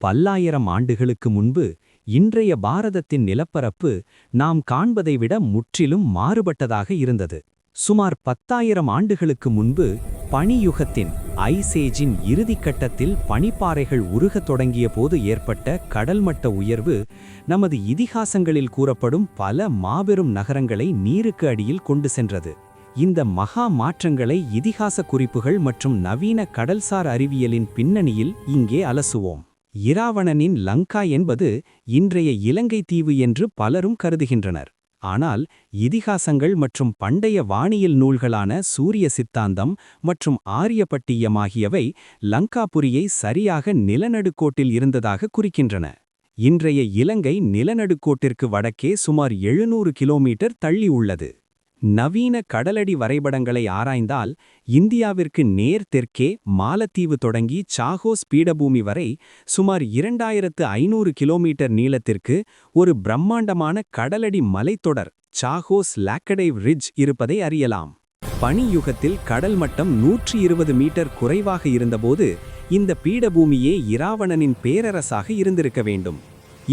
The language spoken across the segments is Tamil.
பல்லாயிரம் ஆண்டுகளுக்கு முன்பு இன்றைய பாரதத்தின் நிலப்பரப்பு நாம் காண்பதை விட முற்றிலும் மாறுபட்டதாக இருந்தது. சுமார் பத்தாயிரம் ஆண்டுகளுக்கு முன்பு பனியுகத்தின் ஐசேஜின் இறுதிக் கட்டத்தில் பனிப்பாறைகள் உருகத் தொடங்கிய போது ஏற்பட்ட கடல்மட்ட உயர்வு நமது இதிகாசங்களில் கூறப்படும் பல மாபெரும் நகரங்களை நீருக்கு அடியில் கொண்டு சென்றது. இந்த மகா மாற்றங்களை இதிகாச குறிப்புகள் மற்றும் நவீன கடல்சார் அறிவியலின் பின்னணியில் இங்கே அலசுவோம். இராவணனின் லங்கா என்பது இன்றைய இலங்கை தீவு என்று பலரும் கருதுகின்றனர். ஆனால் இதிகாசங்கள் மற்றும் பண்டைய வானியல் நூல்களான சூரிய சித்தாந்தம் மற்றும் ஆரியப்பட்டியம் ஆகியவை லங்காபுரியை சரியாக நிலநடுக்கோட்டில் இருந்ததாக குறிக்கின்றன. இன்றைய இலங்கை நிலநடுக்கோட்டிற்கு வடக்கே சுமார் எழுநூறு கிலோமீட்டர் தள்ளி உள்ளது. நவீன கடலடி வரைபடங்களை ஆராய்ந்தால் இந்தியாவிற்கு நேர் தெற்கே மாலத்தீவு தொடங்கி சாகோஸ் பீடபூமி வரை சுமார் இரண்டாயிரத்து ஐநூறு கிலோமீட்டர் நீளத்திற்கு ஒரு பிரம்மாண்டமான கடலடி மலைத்தொடர் சாகோஸ் லாக்கடைவ் ரிட்ஜ் இருப்பதை அறியலாம். பனியுகத்தில் கடல் மட்டம் நூற்றி இருபது மீட்டர் குறைவாக இருந்தபோது இந்த பீடபூமியே இராவணனின் பேரரசாக இருந்திருக்க வேண்டும்.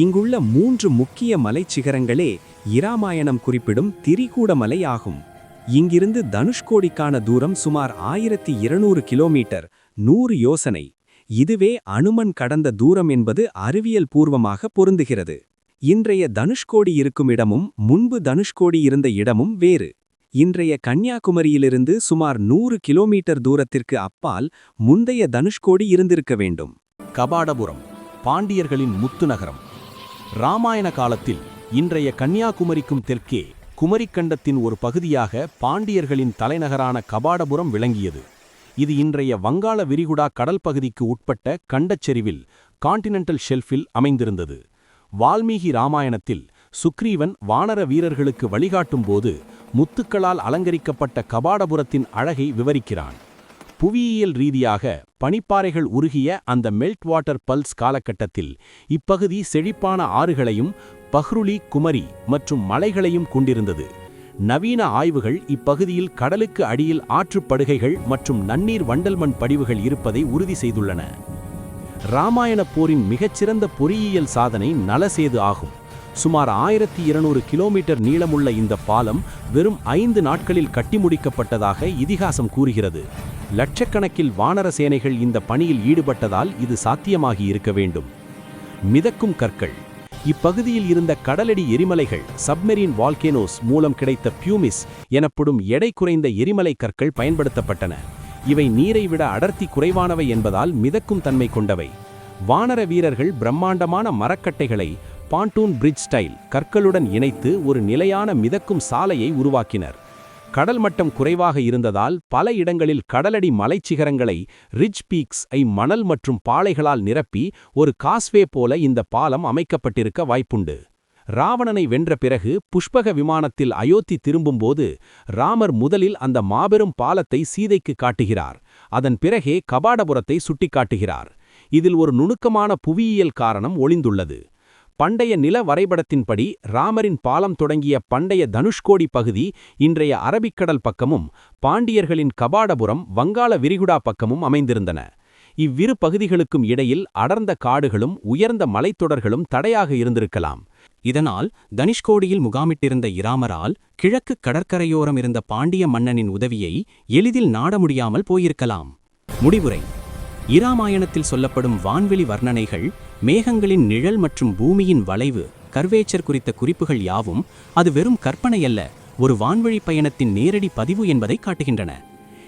இங்குள்ள மூன்று முக்கிய மலைச்சிகரங்களே இராமாயணம் குறிப்பிடும் திரிகூடமலை ஆகும் இங்கிருந்து தனுஷ்கோடிக்கான தூரம் சுமார் ஆயிரத்தி இருநூறு கிலோமீட்டர் நூறு யோசனை. இதுவே அனுமன் கடந்த தூரம் என்பது அறிவியல் பூர்வமாக பொருந்துகிறது. இன்றைய தனுஷ்கோடி இருக்கும் இடமும் முன்பு தனுஷ்கோடி இருந்த இடமும் வேறு. இன்றைய கன்னியாகுமரியிலிருந்து சுமார் நூறு கிலோமீட்டர் தூரத்திற்கு அப்பால் முந்தைய தனுஷ்கோடி இருந்திருக்க வேண்டும். கபாடபுரம் பாண்டியர்களின் முத்து நகரம். ராமாயண காலத்தில் இன்றைய கன்னியாகுமரிக்கும் தெற்கே குமரிக்கண்டத்தின் ஒரு பகுதியாக பாண்டியர்களின் தலைநகரான கபாடபுரம் விளங்கியது. இது இன்றைய வங்காள விரிகுடா கடல் பகுதிக்கு உட்பட்ட கண்டச்செறிவில் கான்டினென்டல் ஷெல்ஃபில் அமைந்திருந்தது. வால்மீகி ராமாயணத்தில் சுக்ரீவன் வானர வீரர்களுக்கு வழிகாட்டும் போது முத்துக்களால் அலங்கரிக்கப்பட்ட கபாடபுரத்தின் அழகை விவரிக்கிறான். புவியியல் ரீதியாக பனிப்பாறைகள் உருகிய அந்த மெல்ட் வாட்டர் பல்ஸ் காலகட்டத்தில் இப்பகுதி செழிப்பான ஆறுகளையும் பஹ்ருலி குமரி மற்றும் மலைகளையும் கொண்டிருந்தது. நவீன ஆய்வுகள் இப்பகுதியில் கடலுக்கு அடியில் ஆற்றுப்படுகைகள் மற்றும் நன்னீர் வண்டல்மண் படிவுகள் இருப்பதை உறுதி செய்துள்ளன. இராமாயண போரின் மிகச்சிறந்த பொறியியல் சாதனை நலசேது ஆகும். சுமார் ஆயிரத்தி இருநூறு கிலோமீட்டர் நீளமுள்ள இந்த பாலம் வெறும் ஐந்து நாட்களில் கட்டி முடிக்கப்பட்டதாக இதிகாசம் கூறுகிறது. லட்சக்கணக்கில் வானர சேனைகள் இந்த பணியில் ஈடுபட்டதால் இது சாத்தியமாகி இருக்க வேண்டும். மிதக்கும் கற்கள். இப்பகுதியில் இருந்த கடலடி எரிமலைகள் சப்மெரின் வால்கேனோஸ் மூலம் கிடைத்த பியூமிஸ் எனப்படும் எடை குறைந்த எரிமலை கற்கள் பயன்படுத்தப்பட்டன. இவை நீரை விட அடர்த்தி குறைவானவை என்பதால் மிதக்கும் தன்மை கொண்டவை. வானர வீரர்கள் பிரம்மாண்டமான மரக்கட்டைகளை பாண்டூன் பிரிட்ஜ் ஸ்டைல் கற்களுடன் இணைத்து ஒரு நிலையான மிதக்கும் சாலையை உருவாக்கினர். கடல் மட்டம் குறைவாக இருந்ததால் பல இடங்களில் கடலடி மலைச்சிகரங்களை ரிட்ஜ் பீக்ஸ் ஐ மணல் மற்றும் பாளைகளால் நிரப்பி ஒரு காஸ்வே போல இந்த பாலம் அமைக்கப்பட்டிருக்க வாய்ப்புண்டு. ராவணனை வென்ற பிறகு புஷ்பக விமானத்தில் அயோத்தி திரும்பும்போது ராமர் முதலில் அந்த மாபெரும் பாலத்தை சீதைக்கு காட்டுகிறார். அதன் பிறகே கபாடபுரத்தை சுட்டிக்காட்டுகிறார். இதில் ஒரு நுணுக்கமான புவியியல் காரணம் ஒளிந்துள்ளது. பண்டைய நில வரைபடத்தின்படி ராமரின் பாலம் தொடங்கிய பண்டைய தனுஷ்கோடி பகுதி இன்றைய அரபிக்கடல் பக்கமும் பாண்டியர்களின் கபாடபுரம் வங்காள விரிகுடா பக்கமும் அமைந்திருந்தன. இவ்விரு பகுதிகளுக்கும் இடையில் அடர்ந்த காடுகளும் உயர்ந்த மலைத்தொடர்களும் தடையாக இருந்திருக்கலாம். இதனால் தனுஷ்கோடியில் முகாமிட்டிருந்த இராமரால் கிழக்கு கடற்கரையோரம் இருந்த பாண்டிய மன்னனின் உதவியை எளிதில் நாட முடியாமல் போயிருக்கலாம். முடிவுரை. இராமாயணத்தில் சொல்லப்படும் வான்வெளி வர்ணனைகள் மேகங்களின் நிழல் மற்றும் பூமியின் வளைவு கர்வேச்சர் குறித்த குறிப்புகள் யாவும் அது வெறும் கற்பனையல்ல ஒரு வான்வழி பயணத்தின் நேரடி பதிவு என்பதை காட்டுகின்றன.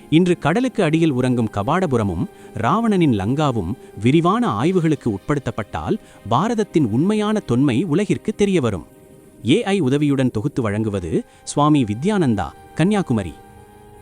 இன்று கடலுக்கு அடியில் உறங்கும் கபாடபுரமும் ராவணனின் லங்காவும் விரிவான ஆய்வுகளுக்கு உட்படுத்தப்பட்டால் பாரதத்தின் உண்மையான தொன்மை உலகிற்கு தெரியவரும். ஏஐ உதவியுடன் தொகுத்து வழங்குவது சுவாமி வித்யானந்தா கன்னியாகுமரி.